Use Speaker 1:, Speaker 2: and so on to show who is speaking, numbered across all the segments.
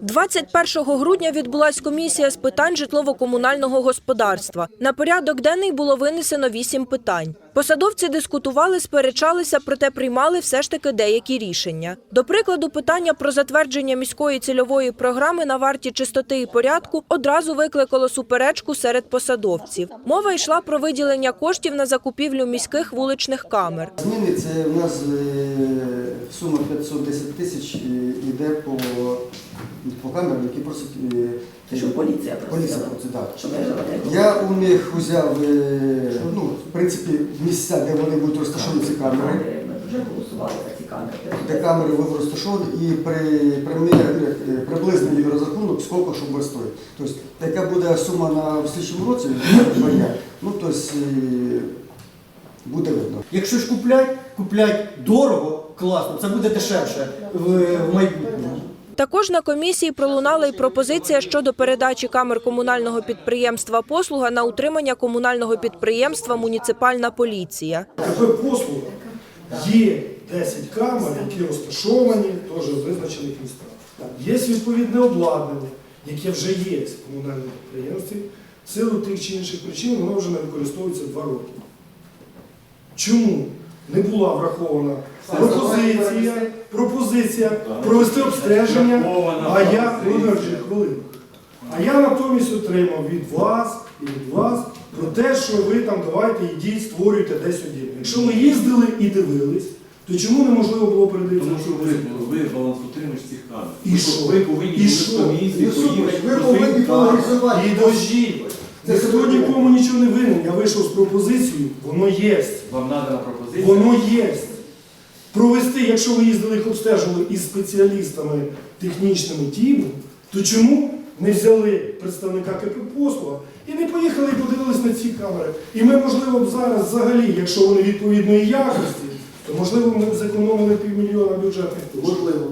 Speaker 1: 21 грудня відбулась комісія з питань житлово-комунального господарства. На порядок денний було винесено вісім питань. Посадовці дискутували, сперечалися, проте приймали все ж таки деякі рішення. До прикладу, питання про затвердження міської цільової програми на варті чистоти і порядку одразу викликало суперечку серед посадовців. Мова йшла про виділення коштів на закупівлю міських вуличних камер.
Speaker 2: Зміни це в нас е, сума 510 тисяч е, йде по, по камерам, які просить е,
Speaker 3: Що поліція просила?
Speaker 2: поліція просить. Я у них взяв, е, ну, в принципі, місця, де вони будуть розташовані ці камери,
Speaker 3: Ми вже голосували за ці камери.
Speaker 2: де камери будуть розташовані, і при, при мені, е, приблизний розрахунок, скільки що буде стоїть. Тобто, яка буде сума на в слідчому році, ну, тобто, е, буде видно.
Speaker 4: Якщо ж куплять, куплять дорого, класно, це буде дешевше в, в майбутньому.
Speaker 1: Також на комісії пролунала й пропозиція щодо передачі камер комунального підприємства «Послуга» на утримання комунального підприємства «Муніципальна поліція».
Speaker 5: КП послуга є 10 камер, які розташовані теж в визначених містах. Є відповідне обладнання, яке вже є в комунальному підприємстві. В силу тих чи інших причин воно вже не використовується 2 роки. Чому не була врахована пропозиція, пропозиція провести обстеження, а я Володимир, хвилину. А я натомість отримав від вас і від вас про те, що ви там давайте йдіть, створюйте десь один. Якщо ми їздили і дивились, то чому неможливо було передивитися?
Speaker 6: Тому що ви, ви балансутримач цих камер.
Speaker 5: І
Speaker 6: Ви-
Speaker 5: що?
Speaker 6: Ви повинні
Speaker 5: І
Speaker 6: були
Speaker 5: що?
Speaker 6: комісії
Speaker 2: І що?
Speaker 6: поїхати
Speaker 2: Ви повинні
Speaker 6: своїм
Speaker 5: І дожіть. Ніхто нікому нічого не винен. Я вийшов з пропозицією, воно є.
Speaker 6: Вам надана пропозиція.
Speaker 5: Воно є. Провести, якщо ви їздили їх обстежували із спеціалістами технічними тіму, то чому не взяли представника КП послуга і не поїхали і подивились на ці камери? І ми, можливо, б зараз взагалі, якщо вони відповідної якості, то можливо ми б зекономили півмільйона бюджетних коштів. Можливо.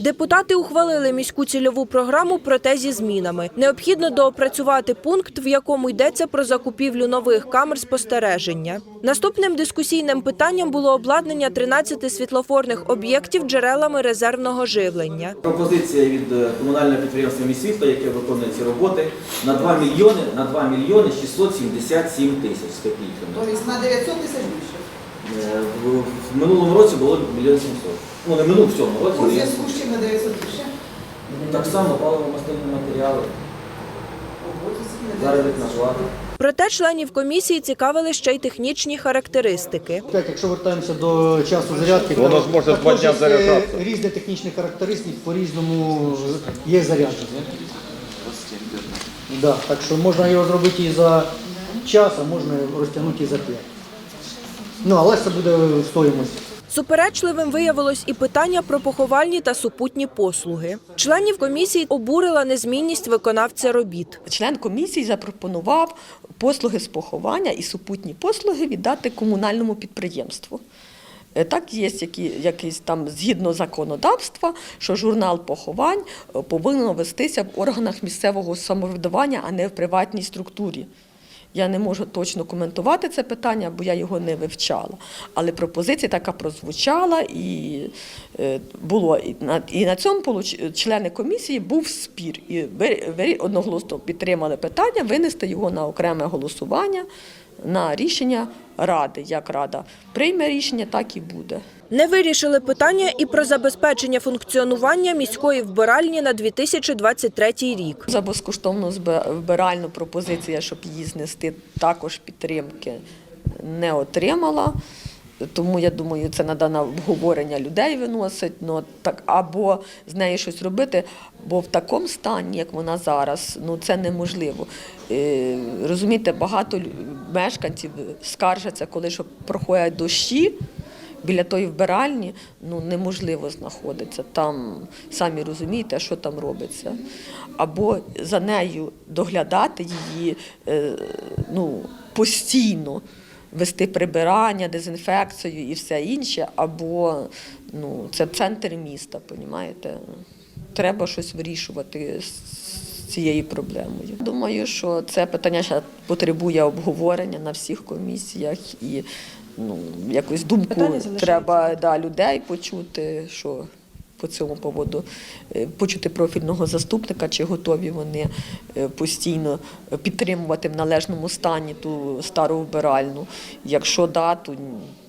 Speaker 1: Депутати ухвалили міську цільову програму, проте зі змінами. Необхідно доопрацювати пункт, в якому йдеться про закупівлю нових камер спостереження. Наступним дискусійним питанням було обладнання 13 світлофорних об'єктів джерелами резервного живлення.
Speaker 7: Пропозиція від е, комунального підприємства «Міськсвітло», яке виконує ці роботи, на 2 мільйони, на 2 мільйони 677 тисяч з копійками.
Speaker 8: Тобто на 900 тисяч більше.
Speaker 7: Е, В, в минулому році було мільйон 700. Ну, не минулому, в цьому році.
Speaker 8: У зв'язку з чим на 900 більше?
Speaker 7: Так само паливо-мастильні матеріали,
Speaker 8: Ого, на 900
Speaker 7: заробітна плата.
Speaker 1: Проте членів комісії цікавили ще й технічні характеристики.
Speaker 4: Опять, якщо вертаємося до часу зарядки,
Speaker 9: Воно
Speaker 4: то
Speaker 9: ж може два дня заряджатися.
Speaker 4: різні технічні характеристики, по-різному є зарядження. Да, так що можна його зробити і за час, а можна розтягнути і за п'ять. Ну, але це буде стоїмость.
Speaker 1: Суперечливим виявилось і питання про поховальні та супутні послуги. Членів комісії обурила незмінність виконавця робіт.
Speaker 10: Член комісії запропонував послуги з поховання і супутні послуги віддати комунальному підприємству. Е, Так є які, якийсь там згідно законодавства, що журнал поховань е, повинен вестися в органах місцевого самоврядування, а не в приватній структурі. Я не можу точно коментувати це питання, бо я його не вивчала. Але пропозиція така прозвучала, і е, було і на, цьому члени комісії був спір. І ви одноголосно підтримали питання винести його на окреме голосування на рішення ради. Як рада прийме рішення, так і буде.
Speaker 1: Не вирішили питання і про забезпечення функціонування міської вбиральні на 2023 рік.
Speaker 10: За безкоштовну вбиральну пропозиція, щоб її знести, також підтримки не отримала. Тому я думаю, це на обговорення людей виносить, ну так або з нею щось робити, бо в такому стані, як вона зараз, ну це неможливо. Е, розумієте, багато мешканців скаржаться, коли що проходять дощі. Біля тої вбиральні ну, неможливо знаходитися. Там самі розумієте, що там робиться. Або за нею доглядати її е, ну, постійно, вести прибирання, дезінфекцію і все інше, або ну, це центр міста, понімаєте? Треба щось вирішувати з цією проблемою. Думаю, що це питання ще потребує обговорення на всіх комісіях і ну, якусь думку треба да, людей почути, що по цьому поводу, е, почути профільного заступника, чи готові вони е, постійно підтримувати в належному стані ту стару вбиральну. Якщо да, то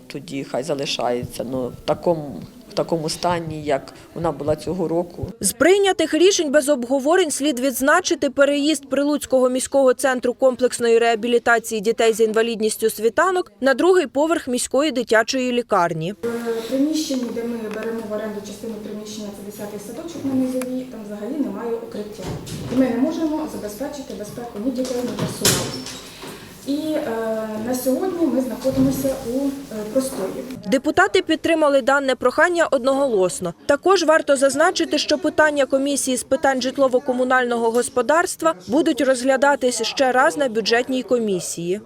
Speaker 10: тоді хай залишається. Ну, в такому, в такому стані, як вона була цього року,
Speaker 1: З прийнятих рішень без обговорень слід відзначити переїзд Прилуцького міського центру комплексної реабілітації дітей з інвалідністю світанок на другий поверх міської дитячої лікарні.
Speaker 9: В приміщенні, де ми беремо в оренду частину приміщення, це 10-й садочок на низовій, там взагалі немає укриття. І ми не можемо забезпечити безпеку ні дітей, ні персоналу. І е, на сьогодні ми знаходимося у е, простої.
Speaker 1: Депутати підтримали дане прохання одноголосно. Також варто зазначити, що питання комісії з питань житлово-комунального господарства будуть розглядатись ще раз на бюджетній комісії.